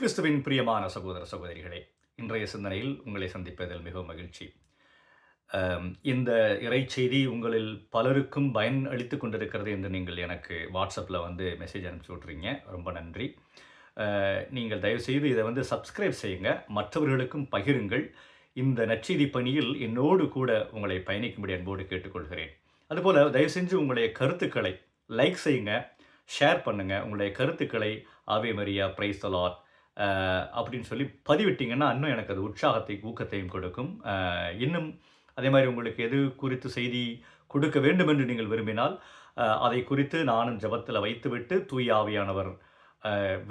கிறிஸ்துவின் பிரியமான சகோதர சகோதரிகளே இன்றைய சிந்தனையில் உங்களை சந்திப்பதில் மிகவும் மகிழ்ச்சி. இந்த இறைச்செய்தி உங்களில் பலருக்கும் பயன் அளித்து கொண்டிருக்கிறது என்று நீங்கள் எனக்கு வாட்ஸ்அப்பில் வந்து மெசேஜ் அனுப்பிச்சி விட்றீங்க ரொம்ப நன்றி. நீங்கள் தயவுசெய்து இதை வந்து சப்ஸ்கிரைப் செய்யுங்க. மற்றவர்களுக்கும் பகிருங்கள். இந்த நற்செய்தி பணியில் என்னோடு கூட உங்களை பயணிக்கும்படி அன்போடு கேட்டுக்கொள்கிறேன். அதுபோல் தயவு செஞ்சு உங்களுடைய கருத்துக்களை லைக் செய்யுங்க. ஷேர் பண்ணுங்கள் உங்களுடைய கருத்துக்களை ஆவே மரியா பிரைஸ் தலாட் அப்படின்னு சொல்லி பதிவிட்டிங்கன்னா இன்னும் எனக்கு அது உற்சாகத்தை ஊக்கத்தையும் கொடுக்கும். இன்னும் அதே மாதிரி உங்களுக்கு எது குறித்து செய்தி கொடுக்க வேண்டும் என்று நீங்கள் விரும்பினால் அதை குறித்து நானும் ஜெபத்தில் வைத்துவிட்டு தூய ஆவியானவர்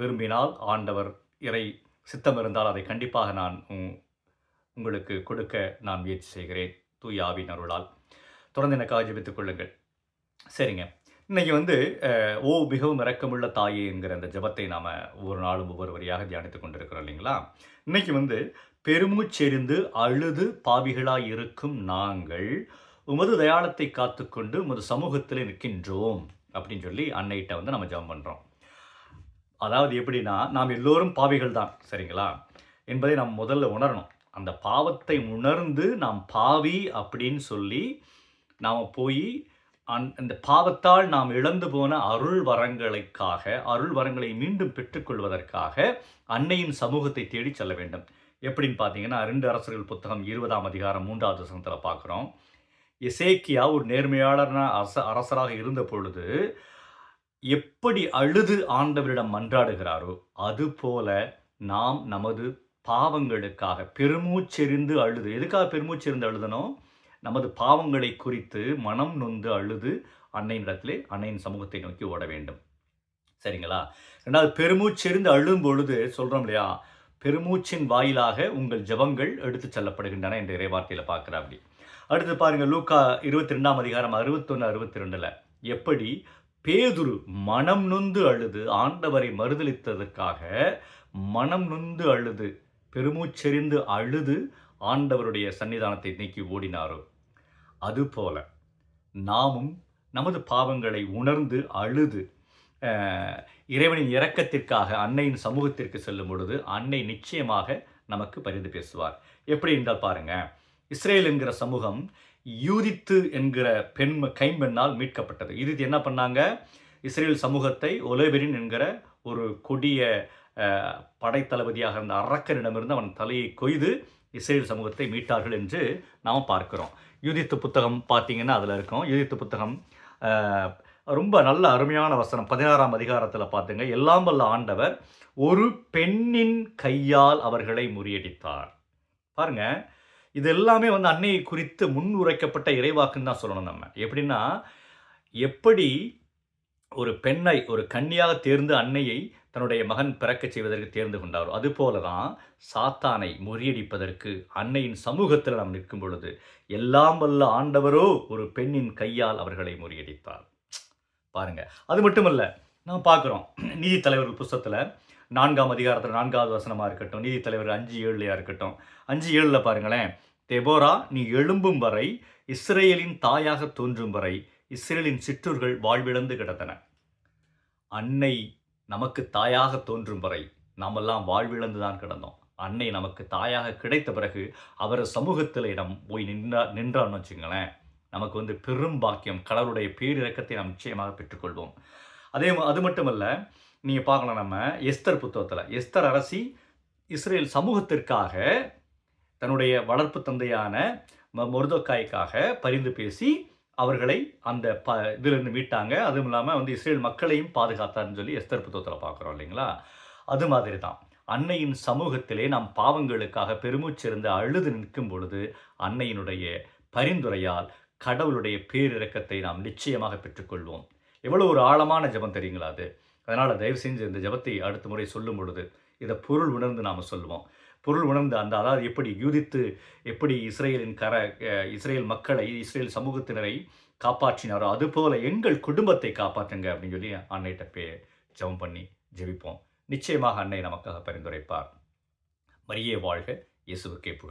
விரும்பினால் ஆண்டவர் இறை சித்தம் இருந்தால் அதை கண்டிப்பாக நான் உங்களுக்கு கொடுக்க நான் முயற்சி செய்கிறேன். தூய ஆவியின் அருளால் தொடர்ந்து எனக்காக ஜபித்துக் கொள்ளுங்கள். சரிங்க. இன்னைக்கு வந்து ஓ மிகவும் இரக்கமுள்ள தாயே என்கிற அந்த ஜெபத்தை நாம் ஒவ்வொரு நாளும் ஒவ்வொரு வரியாக தியானித்துக் கொண்டிருக்கிறோம் இல்லைங்களா? இன்றைக்கி வந்து பெருமூச்செறிந்து அழுது பாவிகளாய் இருக்கும் நாங்கள் உமது தயாளத்தை காத்துக்கொண்டு உமது சமூகத்தில் நிற்கின்றோம் அப்படின்னு சொல்லி அன்னைகிட்ட வந்து நம்ம ஜெபம் பண்ணுறோம் அதாவது எப்படின்னா நாம் எல்லோரும் பாவிகள் தான் சரிங்களா? என்பதை நாம் முதல்ல உணரணும். அந்த பாவத்தை உணர்ந்து நாம் பாவி அப்படின்னு சொல்லி நாம் போய் அந்த பாவத்தால் நாம் இழந்து போன அருள் வரங்களுக்காக அருள் வரங்களை மீண்டும் பெற்றுக்கொள்வதற்காக அன்னையின் சமூகத்தை தேடி செல்ல வேண்டும். எப்படின்னு பார்த்தீங்கன்னா ரெண்டு அரசர்கள் புத்தகம் இருபதாம் அதிகாரம் மூன்றாவது வசனத்தில் பார்க்குறோம். இசேக்கியா ஒரு நேர்மையாளர்னா அரச அரசராக இருந்த பொழுது எப்படி அழுது ஆண்டவரிடம் மன்றாடுகிறாரோ அதுபோல நாம் நமது பாவங்களுக்காக பெருமூச்செறிந்து அழுது எதுக்காக பெருமூச்செறிந்து அழுதனோ நமது பாவங்களை குறித்து மனம் நொந்து அழுது அன்னையின் இடத்திலே அன்னையின் சமூகத்தை நோக்கி ஓட வேண்டும். சரிங்களா? ரெண்டாவது பெருமூச்செறிந்து அழும் பொழுது சொல்கிறோம் இல்லையா? பெருமூச்சின் வாயிலாக உங்கள் ஜெபங்கள் எடுத்து செல்லப்படுகின்றன என்ற இறைவார்த்தையில் பார்க்குற அப்படி அடுத்து பாருங்கள் லூக்கா இருபத்தி ரெண்டாம் அதிகாரம் அறுபத்தொன்று அறுபத்தி ரெண்டில் எப்படி? பேதுரு மனம் நொந்து அழுது ஆண்டவரை மறுதளித்ததற்காக மனம் நொந்து அழுது பெருமூச்செறிந்து அழுது ஆண்டவருடைய சன்னிதானத்தை நீக்கி ஓடினாரோ? அதுபோல நாமும் நமது பாவங்களை உணர்ந்து அழுது இறைவனின் இரக்கத்திற்காக அன்னையின் சமூகத்திற்கு செல்லும் பொழுது அன்னை நிச்சயமாக நமக்கு பரிந்து பேசுவார். எப்படி என்றால் பாருங்க இஸ்ரேல் என்கிற சமூகம் யூதித்து என்கிற பெண் கைம்பெண்ணால் மீட்கப்பட்டது. யூதித்து என்ன பண்ணாங்க? இஸ்ரேல் சமூகத்தை ஒலேபெரின் என்கிற ஒரு கொடிய படைத்தளபதியாக இருந்த அரக்கனிடமிருந்து அவன் தலையை கொய்து இஸ்ரேல் சமூகத்தை மீட்டார்கள் என்று நாம் பார்க்கிறோம். யூதித்து புத்தகம் பார்த்தீங்கன்னா அதில் இருக்கும். யூதித்து புத்தகம் ரொம்ப நல்ல அருமையான வசனம். பதினாறாம் அதிகாரத்தில் பார்த்துங்க. எல்லாம் வல்ல ஆண்டவர் ஒரு பெண்ணின் கையால் அவர்களை முறியடித்தார். பாருங்க இது எல்லாமே வந்து அன்னையை குறித்து முன் உரைக்கப்பட்ட இறைவாக்குன்னு தான் சொல்லணும் நம்ம. எப்படின்னா எப்படி ஒரு பெண்ணை ஒரு கன்னியாக தேர்ந்து அன்னையை தன்னுடைய மகன் பிறக்கச் செய்வதற்கு தேர்ந்து கொண்டாரோ அதுபோல தான் சாத்தானை முறியடிப்பதற்கு அன்னையின் சமூகத்தில் நாம் நிற்கும் பொழுது எல்லாம் வல்ல ஆண்டவரோ ஒரு பெண்ணின் கையால் அவர்களை முறியடித்தார். பாருங்க அது மட்டுமல்ல நாம் பார்க்குறோம் நீதித்தலைவர்கள் புஸ்தகத்தில் நான்காம் அதிகாரத்தில் நான்காவது வசனமாக இருக்கட்டும் நீதித்தலைவர் அஞ்சு ஏழுலையாக இருக்கட்டும் அஞ்சு ஏழில் பாருங்களேன் தெபோரா நீ எழும்பும் வரை இஸ்ரேலின் தாயாக தோன்றும் வரை இஸ்ரேலின் சிற்றூர்கள் வாழ்விழந்து கிடந்தன. அன்னை நமக்கு தாயாக தோன்றும் வரை நாமெல்லாம் வாழ்விழந்து தான் கிடந்தோம். அன்னை நமக்கு தாயாக கிடைத்த பிறகு அவர் சமூகத்தில் இடம் போய் நின்றா நின்றான்னு வச்சுங்களேன் நமக்கு வந்து பெரும் பாக்கியம் கடவுளுடைய பேரிறக்கத்தை நாம் நிச்சயமாக பெற்றுக்கொள்வோம். அதே அது மட்டுமல்ல நீங்கள் பார்க்கலாம் நம்ம எஸ்தர் புத்தகத்தில் எஸ்தர் அரசி இஸ்ரேல் சமூகத்திற்காக தன்னுடைய வளர்ப்பு தந்தையான ம- பரிந்து பேசி அவர்களை அந்த ப இதிலிருந்து மீட்டாங்க. அதுவும் இல்லாமல் வந்து இஸ்ரேல் மக்களையும் பாதுகாத்தார்னு சொல்லி எஸ்தர் புத்தகத்தில் பார்க்குறோம் இல்லைங்களா? அது மாதிரி தான் அன்னையின் சமூகத்திலே நாம் பாவங்களுக்காக பெருமூச்சிருந்து அழுது நிற்கும் பொழுது அன்னையினுடைய பரிந்துரையால் கடவுளுடைய பேரிரக்கத்தை நாம் நிச்சயமாக பெற்றுக்கொள்வோம். எவ்வளோ ஒரு ஆழமான ஜெபம் தெரியுங்களா அது? அதனால் தயவு செஞ்சு இந்த ஜெபத்தை அடுத்த முறை சொல்லும் பொழுது இதை பொருள் உணர்ந்து நாம் சொல்லுவோம் பொருள் உணர்ந்து அந்த அதாவது எப்படி யூதித்து எப்படி இஸ்ரேலின் கர இஸ்ரேல் மக்களை இஸ்ரேல் சமூகத்தினரை காப்பாற்றினாரோ அதுபோல எங்கள் குடும்பத்தை காப்பாற்றுங்க அப்படின்னு சொல்லி அன்னைகிட்ட பே ஜெபம் பண்ணி ஜெபிப்போம். நிச்சயமாக அன்னை நமக்காக பரிந்துரைப்பார். மரியே வாழ்க. இயேசுவுக்கே புகழ்.